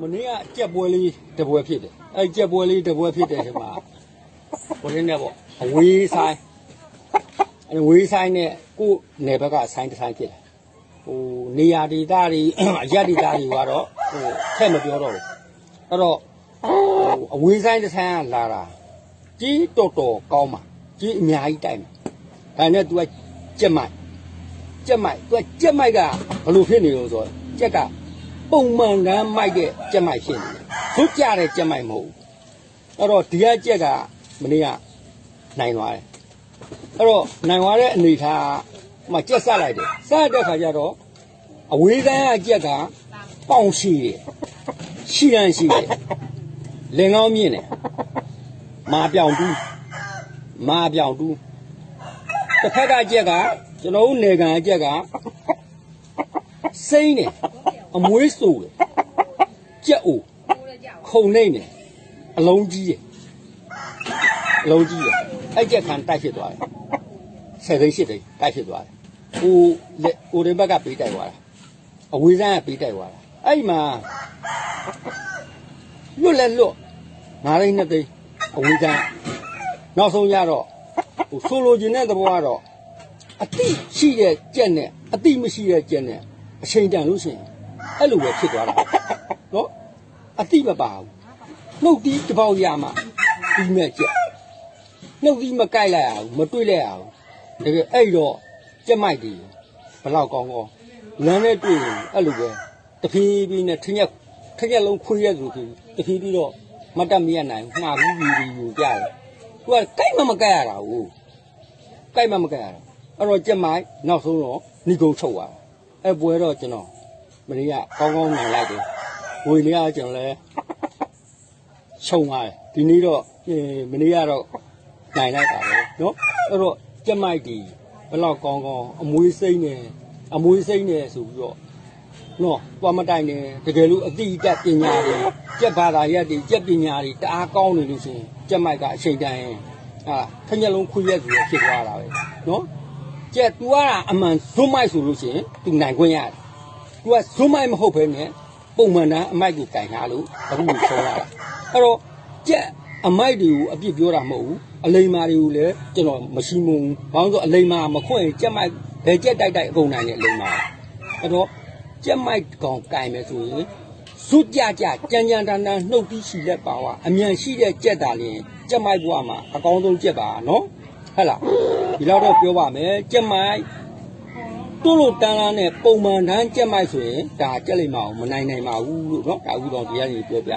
မနေ့ကကြက်ပွဲလေးတစ်ပွဲဖြစ်တယ်အဲ့ကြက်ပွဲလေးတစ်ပွဲဖြစ်တဲ့ချိန်မှာဘိုးရင်းနဲ့ပေါ့အဝေးဆိုင်အဝေးဆိုင်နဲ့ကိုယ်နယ်ဘက်ကဆိုင်တစ်ဆိုင်ဖြစ်တယ်ဟိုနေရာဒေသတွေအရက်ဒေသတွေကတော့ဟိုထက်မပြောတော့ဘူးအဲ့တော့ဟိုအဝေးဆိုင်တစ်ဆိုင်ကလာတာကြီးတော်တော်ကောင်းပါကြီးအများကြီးတိုက်မှာဒါနဲ့ तू ကကြက်မိုက်ကြက်မိုက် तू ကကြက်မိုက်ကဘယ်လိုဖြစ်နေလို့ဆိုတော့ကြက်က ပုံမှန်တမ်းမိုက်တဲ့ကြက်မိုက်ဖြစ်နေတယ်။ဇွတ်ကြတဲ့ကြက်မိုက်မဟုတ်ဘူး။အဲ့တော့ဒီကကြက်ကမနေ့ကနိုင်သွားတယ်။အဲ့တော့နိုင်သွားတဲ့အနေထားမှကြက်ဆက်လိုက်တယ်။ဆက်တဲ့ခါကျတော့အဝေးကန်းကကြက်ကပေါင်ရှိတယ်။ရှိရန်ရှိတယ်။လင်ကောင်းမြင့်တယ်။မာပြောင်တူးမာပြောင်တူးတစ်ဖက်ကကြက်ကကျွန်တော်တို့နေကန်ကြက်ကစိမ့်တယ် အမွေးဆိုတယ်ကြက်အိုခုံနေနေအလုံးကြီးတယ်အလုံးကြီးတယ်အဲ့ကြက်ခံတိုက်ဖြစ်သွားတယ်ဆယ်သိန်းရှစ်သိန်းတိုက်ဖြစ်သွားတယ်ဟိုလက်ဟိုဒီဘက်ကပေးတိုက်သွားတာအဝေးစားကပေးတိုက်သွားတာအဲ့ဒီမှာလွတ်လဲလွတ်ငါးသိန်းနှစ်သိန်းအဝေးစားနောက်ဆုံးရတော့ဟိုဆိုလိုချင်တဲ့သဘောကတော့အတိရှိတဲ့ကြက်နဲ့အတိမရှိတဲ့ကြက်နဲ့အချိန်တန်လို့ရှိရင် အဲ့လိုပဲဖြစ်သွားတာနော်အတိမပါဘူးနှုတ်တီးတစ်ပေါက်ရမှပြီးမဲ့ကြက်နှုတ်တီးမကြိုက်လိုက်ရဘူးမတွေးလိုက်ရဘူးတကယ်အဲ့တော့ကြက်မိုက်တယ်ဘလောက်ကောင်းကောင်းလမ်းနဲ့တွေ့ရင်အဲ့လိုပဲတဖြည်းဖြည်းနဲ့ထင်းရက်ထင်းရက်လုံးခွေးရက်ဆိုပြီးတဖြည်းဖြည်းတော့မတ်တက်မရနိုင်ဘူးမှားဘူးယူယူယူကြတယ်သူကကြိုက်မှမကြိုက်ရတာဘူးကြိုက်မှမကြိုက်ရတာအဲ့တော့ကြက်မိုက်နောက်ဆုံးတော့ဏီကုံချုပ်သွားတာအဲ့ပွဲတော့ကျွန်တော် မနေ့ကကောင်းကောင်းနိုင်လိုက်တယ်ဝေလေးကကျွန်တော်လဲခြုံသွားတယ်ဒီနေ့တော့အဲမနေ့ကတော့နိုင်လိုက်တာပဲเนาะအဲ့တော့ကြက်မိုက်ဒီဘယ်လောက်ကောင်းကောင်းအမွေးစိမ့်နေအမွေးစိမ့်နေဆိုပြီးတော့နော်သွားမတိုင်နဲ့တကယ်လို့အတိအကျပညာတွေကြက်ဘာသာရက်တွေကြက်ပညာတွေတအားကောင်းနေလို့ရှိရင်ကြက်မိုက်ကအချိန်တိုင်းဟာခညက်လုံးခွေးရက်ဆိုရဖြစ်သွားတာပဲနော်ကြက် तू ကအမှန်ဇွတ်မိုက်ဆိုလို့ရှိရင် तू နိုင်ခွင့်ရတယ် तू ကဇွတ်မိုက်မဟုတ်ဘဲနဲ့ပုံမှန်တမ်းအမိုက်ကိုကင်ထားလို့အခုကိုဆုံးရတာအဲ့တော့ကြက်အမိုက်တွေကိုအပြစ်ပြောတာမဟုတ်ဘူးအလိမ္မာတွေကိုလည်းကျွန်တော်မရှိမုံဘူးဘာလို့လဲဆိုအလိမ္မာမခွင့်ရင်ကြက်မိုက်ဘယ်ကြက်တိုက်တိုက်အကုန်နိုင်တဲ့အလိမ္မာအဲ့တော့ကြက်မိုက်ကောင်ကင်မယ်ဆိုရင်ဇွတ်ကြကြကြမ်းကြမ်းတန်းတန်းနှုတ်ပြီးရှိလက်ပါဝါအမြန်ရှိတဲ့ကြက်တာလင်ကြက်မိုက်ဘွားမှာအကောင်းဆုံးကြက်ပါနော်ဟဲ့လားဒီလောက်တော့ပြောပါမယ်ကြက်မိုက် တွလို့တန်းလာနဲ့ပုံမှန်တန်းကြက်မိုက်ဆိုရင်ဒါကြက်လိမ့်မအောင်မနိုင်နိုင်ပါဘူးလို့နော်ဒါအခုတော့ဒီကနေပြောပြ